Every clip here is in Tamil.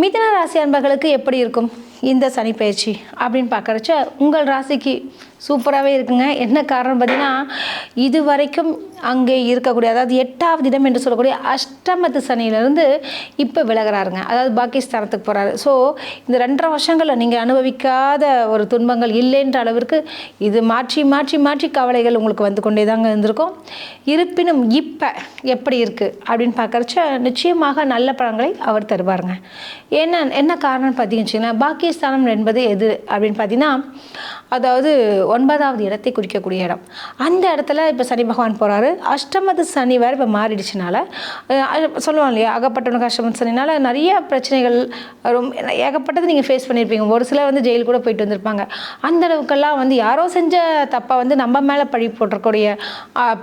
மிதன ராசி அன்பர்களுக்கு எப்படி இருக்கும்? இந்த சனிப்பயிற்சி அப்படின்னு பார்க்குறச்ச உங்கள் ராசிக்கு சூப்பராகவே இருக்குங்க. என்ன காரணம் பார்த்தீங்கன்னா இது வரைக்கும் அங்கே இருக்கக்கூடிய அதாவது எட்டாவது இடம் என்று சொல்லக்கூடிய அஷ்டமத்து சனியிலிருந்து இப்போ விலகிறாருங்க. அதாவது பாகிஸ்தானத்துக்கு போகிறாரு ஸோ இந்த ரெண்டரை வருஷங்களில் நீங்கள் அனுபவிக்காத ஒரு துன்பங்கள் இல்லைன்ற அளவிற்கு இது மாற்றி மாற்றி மாற்றி கவலைகள் உங்களுக்கு வந்து கொண்டே தாங்க இருந்திருக்கும். இருப்பினும் இப்போ எப்படி இருக்குது அப்படின்னு பார்க்குறச்ச நிச்சயமாக நல்ல பழங்களை அவர் தருவாருங்க. என்ன என்ன காரணம்னு பார்த்தீங்கன்னு ஸ்தானம் என்பது எது அப்படின்னு பார்த்தீங்கன்னா அதாவது ஒன்பதாவது இடத்தை குறிக்கக்கூடிய இடம். அந்த இடத்துல இப்போ சனி பகவான் போகிறாரு அஷ்டமது சனி வேறு இப்போ மாறிடுச்சுனால சொல்லுவாங்க சொல்லுவோம் இல்லையா அகப்பட்டவனுக்கு அஷ்டமத்து சனினால நிறைய பிரச்சனைகள் ரொம்ப ஏகப்பட்டது நீங்கள் ஃபேஸ் பண்ணியிருப்பீங்க ஒரு சிலர் வந்து ஜெயில் கூட போயிட்டு வந்திருப்பாங்க. அந்த அளவுக்கெல்லாம் வந்து யாரோ செஞ்ச தப்பை வந்து நம்ம மேலே பழி போட்டக்கூடிய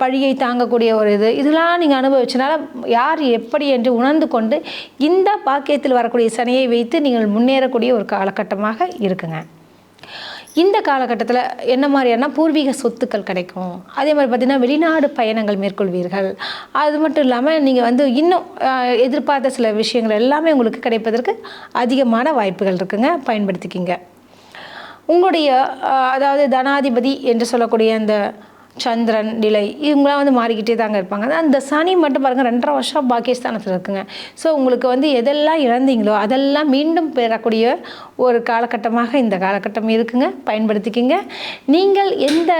பழியை தாங்கக்கூடிய ஒரு இது. இதெல்லாம் நீங்கள் அனுபவிச்சனால யார் எப்படி என்று உணர்ந்து கொண்டு இந்த பாக்கியத்தில் வரக்கூடிய சனியை வைத்து நீங்கள் முன்னேறக்கூடிய ஒரு காலகட்டமாக இருக்குங்க. இந்த காலகட்டத்தில் என்ன மாதிரியான பூர்வீக சொத்துக்கள் கிடைக்கும்? அதே மாதிரி பார்த்திங்கன்னா வெளிநாடு பயணங்கள் மேற்கொள்வீர்கள். அது மட்டும் இல்லாமல் நீங்கள் வந்து இன்னும் எதிர்பார்த்த சில விஷயங்கள் எல்லாமே உங்களுக்கு கிடைப்பதற்கு அதிகமான வாய்ப்புகள் இருக்குங்க. பயன்படுத்திக்கிங்க. உங்களுடைய அதாவது தனாதிபதி என்று சொல்லக்கூடிய அந்த சந்திரன் நிலை இவங்களாம் வந்து மாறிக்கிட்டே தாங்க இருப்பாங்க. அந்த சனி மட்டும் பாருங்கள் ரெண்டரை வருஷம் பாகிஸ்தானத்தில் இருக்குங்க. ஸோ உங்களுக்கு வந்து எதெல்லாம் இழந்தீங்களோ அதெல்லாம் மீண்டும் பெறக்கூடிய ஒரு காலகட்டமாக இந்த காலகட்டம் இருக்குங்க. பயன்படுத்திக்கிங்க. நீங்கள் எந்த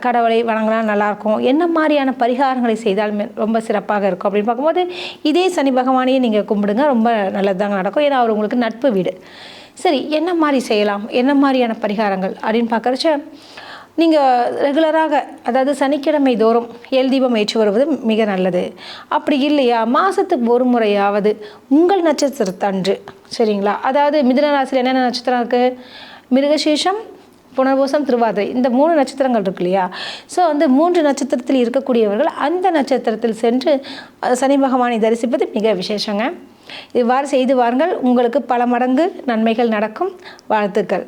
கடவுளை வணங்கினா நல்லாயிருக்கும். என்ன மாதிரியான பரிகாரங்களை செய்தால் மே- ரொம்ப சிறப்பாக இருக்கும். அப்படின்னு பார்க்கும்போது இதே சனி பகவானையே நீங்கள் கும்பிடுங்க. ரொம்ப நல்லதாங்க நடக்கும். ஏன்னா அவர் உங்களுக்கு நட்பு வீடு. சரி என்ன மாதிரி செய்யலாம்? என்ன மாதிரியான பரிகாரங்கள்? அப்படின்னு பார்க்குறச்ச நீங்கள் ரெகுலராக அதாவது சனிக்கிழமை தோறும் எல் தீபம் ஏற்றி வருவது மிக நல்லது. அப்படி இல்லையா? மாதத்துக்கு ஒரு முறையாவது உங்கள் நட்சத்திரத்தன்று சரிங்களா? அதாவது மிதுன ராசியில் என்னென்ன நட்சத்திரம் இருக்குது மிருகசீஷம் புனர்பூசம் திருவாதிரை இந்த மூணு நட்சத்திரங்கள் இருக்கு இல்லையா? ஸோ வந்து மூன்று நட்சத்திரத்தில் இருக்கக்கூடியவர்கள் அந்த நட்சத்திரத்தில் சென்று சனி பகவானை தரிசிப்பது மிக விசேஷங்க. இவ்வாறு செய்து வாருங்கள். உங்களுக்கு பல மடங்கு நன்மைகள் நடக்கும். வாழ்த்துக்கள்.